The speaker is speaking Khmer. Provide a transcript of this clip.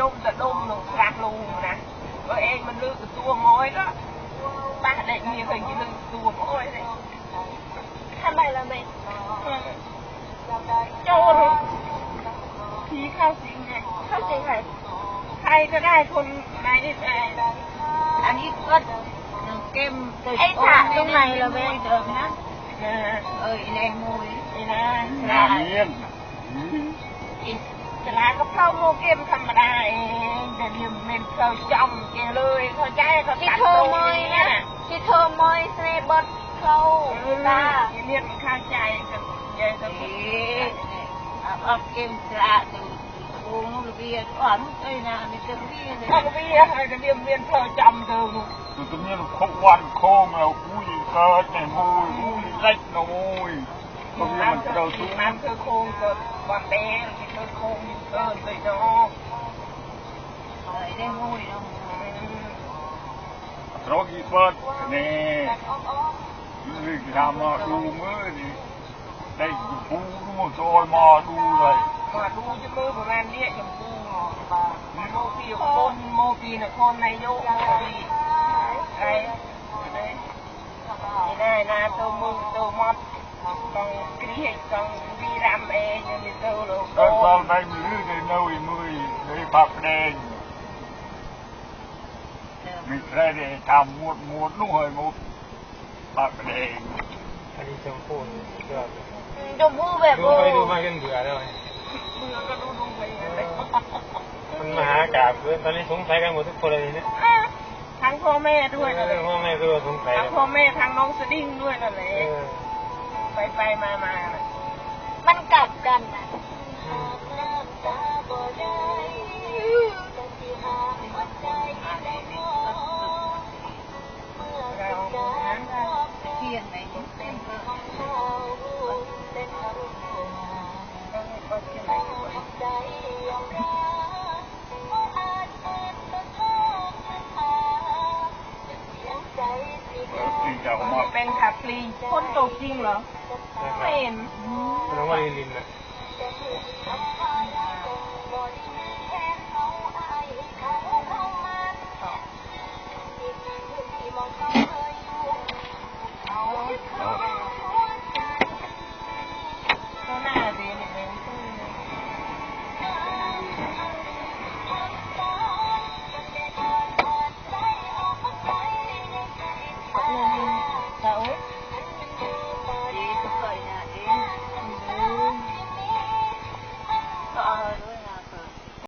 យំទៅដុំនឹងស្រាប់លូណាបើឯងមិនលើកទទួលមកឯងបាក់ដេកមានវិញលើកទទួលមកឯងខាងឡៃឡាមេចូលผีเข้าสิงไงเข้าสิงใครใครก็ได้คนไหนได้แต่อันนี้ก็เกมไอ้ถาตรงไหนเราไม่เดิมนะ เออไอ้แดงมุยไอ้นะน้ำเยี่ยมក៏ផ្លូវមកគេមិនធម្មតាអីតែវាមានផ្លូវចំគេលុយគាត់ចែគាត់កាត់ទៅមួយណាគេធ្វើមួយស្នេបត់ផ្លូវតាវាមានមិនខាងចែទៅនិយាយទៅអបអបគេមិនស្អាតទៅអូនវាអត់អីណានេះទៅវាទៅវាហើយតែវាមានផ្លូវចំទៅនោះគឺមានខុកវ៉ាន់ខោមកអ៊ុយកើតតែមួយអ៊ុយលេចណាមួយខ្ញុំមិនត្រូវទូណាំគឺខូនក៏បាត់ដែរគឺធ្វើខូនទៅទៅទៅអស់ហើយនេះមួយអត់ត្រូវគីស្វាត់នេះគឺតាមមកឌូមើលនេះតែយូរមកចូលមកឌូហើយមកឌូជិះមើលប្រហែលនេះចំពោះបាទមកពីខុនមកពីនគរនយោបាយហើយណាណាទៅមុខទៅមកก็ตอนไปมือในนูอยมือในผักแดงมีใครได้ทำหมดหมดนู่นเลยหมดผักแดงอันนี้จมพูดจมพูแบบดูไปดูมากันเบื่อแล้วไงมันมหากราบเลยตอนนี้สงสัยกันหมดทุกคนเลยนะทั้งพ่อแม่ด้วยนะพ่อแม่ด้วยสงสัยทั้งพ่อแม่ทั้งน้องสดิ้งด้วยนั่นแหละไปไปมามา มันกลับกันนะเป็นขาปรีคนตกจริงเหรอไม่เห็นแสดงว่าลินลินนะ